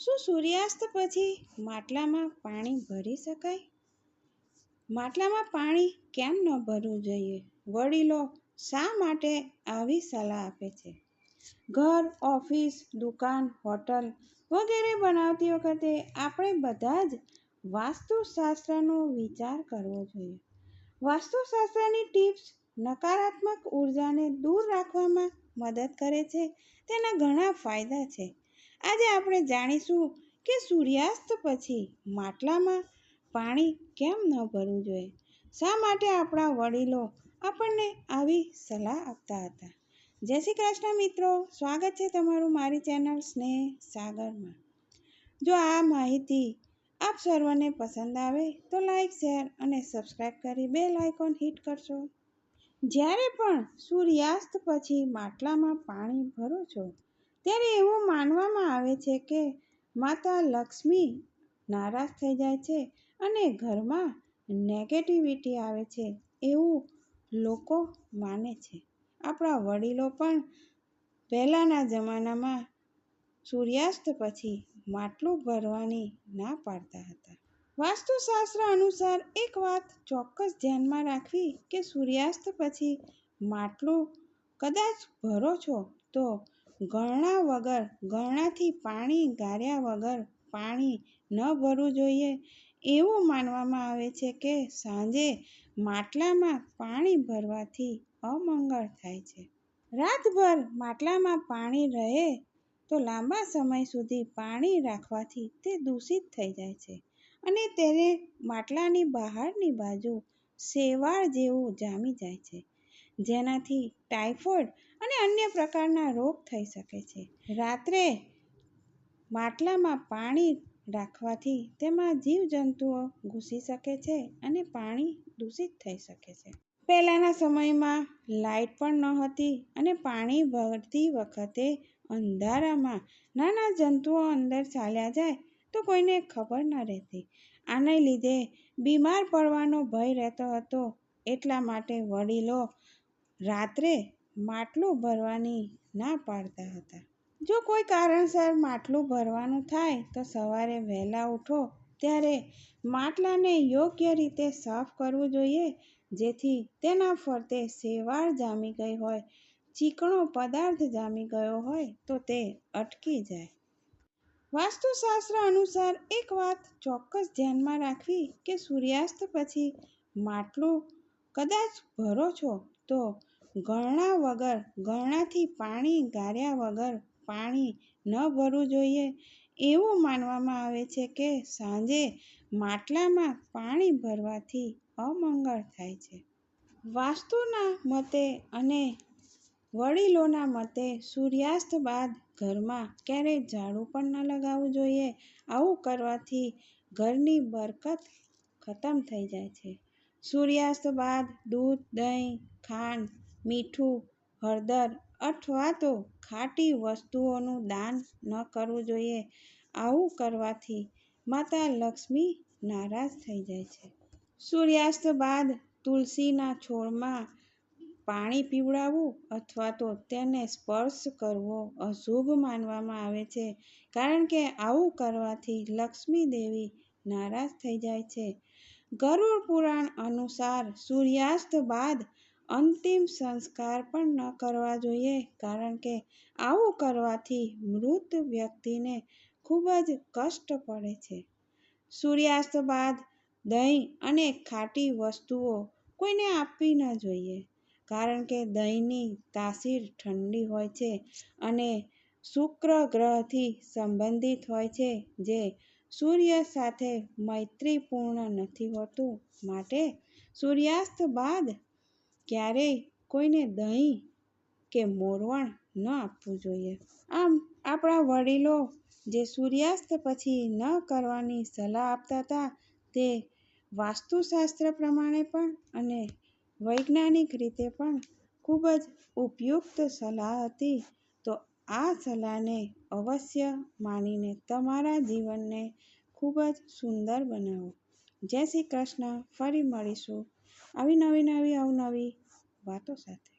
શું સૂર્યાસ્ત પછી માટલામાં પાણી ભરી શકાય? માટલામાં પાણી કેમ ન ભરવું જોઈએ? વડીલો શા માટે આવી સલાહ આપે છે? ઘર, ઓફિસ, દુકાન, હોટલ વગેરે બનાવતી વખતે આપણે બધા જ વાસ્તુશાસ્ત્રનો વિચાર કરવો જોઈએ. વાસ્તુશાસ્ત્રની ટિપ્સ નકારાત્મક ઉર્જાને દૂર રાખવામાં મદદ કરે છે. તેના ઘણા ફાયદા છે. આજે આપણે જાણીશું કે સૂર્યાસ્ત પછી માટલામાં પાણી કેમ ન ભરવું જોઈએ. શા માટે આપણા વડીલો આપણને આવી સલાહ આપતા હતા? જય શ્રી કૃષ્ણ મિત્રો. સ્વાગત છે તમારું મારી ચેનલ સ્નેહ સાગરમાં. જો આ માહિતી આપ સર્વને પસંદ આવે તો લાઈક, શેર અને સબસ્ક્રાઈબ કરી બે આઇકોન હિટ કરશો. જ્યારે પણ સૂર્યાસ્ત પછી માટલામાં પાણી ભરો છો ત્યારે એવું માનવામાં આવે છે કે માતા લક્ષ્મી નારાજ થઈ જાય છે અને ઘરમાં નેગેટિવિટી આવે છે એવું લોકો માને છે. આપણા વડીલો પણ પહેલાંના જમાનામાં સૂર્યાસ્ત પછી માટલું ભરવાની ના પાડતા હતા. વાસ્તુશાસ્ત્ર અનુસાર એક વાત ચોક્કસ ધ્યાનમાં રાખવી કે સૂર્યાસ્ત પછી માટલું કદાચ ભરો છો તો ગણના વગર ગણનાથી પાણી ગાળ્યા વગર પાણી ન ભરવું જોઈએ. એવું માનવામાં આવે છે કે સાંજે માટલામાં પાણી ભરવાથી અમંગળ થાય છે. રાતભર માટલામાં પાણી રહે તો લાંબા સમય સુધી પાણી રાખવાથી તે દૂષિત થઈ જાય છે અને તેને માટલાની બહારની બાજુ શેવાળ જેવું જામી જાય છે. જેનાથી ટાઇફોઇડ અને અન્ય પ્રકારના રોગ થઈ શકે છે. રાત્રે માટલામાં પાણી રાખવાથી તેમાં જીવજંતુઓ ઘૂસી શકે છે અને પાણી દૂષિત થઈ શકે છે. પહેલાંના સમયમાં લાઇટ પણ નહોતી અને પાણી ભરતી વખતે અંધારામાં નાના જંતુઓ અંદર ચાલ્યા જાય તો કોઈને ખબર ન રહેતી. આને લીધે બીમાર પડવાનો ભય રહેતો હતો. એટલા માટે વડીલો રાત્રે માટલું ભરવાની ના પાડતા હતા. જો કોઈ કારણસર માટલું ભરવાનું થાય તો સવારે વહેલા ઉઠો, ત્યારે માટલાને યોગ્ય રીતે સાફ કરવું જોઈએ, જેથી તેના ફરતે શેવાળ જામી ગઈ હોય, ચીકણો પદાર્થ જામી ગયો હોય તો તે અટકી જાય. વાસ્તુશાસ્ત્ર અનુસાર એક વાત ચોક્કસ ધ્યાનમાં રાખવી કે સૂર્યાસ્ત પછી માટલું કદાચ ભરો છો તો ગણના વગર ગણનાથી પાણી ગાળ્યા વગર પાણી ન ભરવું જોઈએ. એવું માનવામાં આવે છે કે સાંજે માટલામાં પાણી ભરવાથી અમંગળ થાય છે. વાસ્તુના મતે અને વડીલોના મતે સૂર્યાસ્ત બાદ ઘરમાં ક્યારેય ઝાડુ પણ ન લગાવવું જોઈએ. આવું કરવાથી ઘરની બરકત ખતમ થઈ જાય છે. સૂર્યાસ્ત બાદ દૂધ, દહીં, ખાંડ મીઠું, હળદર અથવા તો ખાટી વસ્તુઓનું દાન ન કરવું જોઈએ. આવું કરવાથી માતા લક્ષ્મી નારાજ થઈ જાય છે. સૂર્યાસ્ત બાદ તુલસીના છોડમાં પાણી પીવડાવવું અથવા તો તેને સ્પર્શ કરવો અશુભ માનવામાં આવે છે, કારણ કે આવું કરવાથી લક્ષ્મી દેવી નારાજ થઈ જાય છે. ગરુડ પુરાણ અનુસાર સૂર્યાસ્ત બાદ અંતિમ સંસ્કાર પણ ન કરવા જોઈએ, કારણ કે આવું કરવાથી મૃત વ્યક્તિને ખૂબ જ કષ્ટ પડે છે. સૂર્યાસ્ત બાદ દહીં અને ખાટી વસ્તુઓ કોઈને આપવી ન જોઈએ, કારણ કે દહીંની તાસીર ઠંડી હોય છે અને શુક્ર ગ્રહથી સંબંધિત હોય છે, જે સૂર્ય સાથે મૈત્રીપૂર્ણ નથી હોતું. માટે સૂર્યાસ્ત બાદ ક્યારેય કોઈને દહીં કે મોરવણ ન આપવું જોઈએ. આમ, આપણા વડીલો જે સૂર્યાસ્ત પછી ન કરવાની સલાહ આપતા હતા, તે વાસ્તુશાસ્ત્ર પ્રમાણે પણ અને વૈજ્ઞાનિક રીતે પણ ખૂબ જ ઉપયુક્ત સલાહ હતી. તો આ સલાહને અવશ્ય માનીને તમારા જીવનને ખૂબ જ સુંદર બનાવો. જય શ્રી કૃષ્ણ. ફરી મળીશું. આવી નવી નવી અવનવી વાતો સાથે.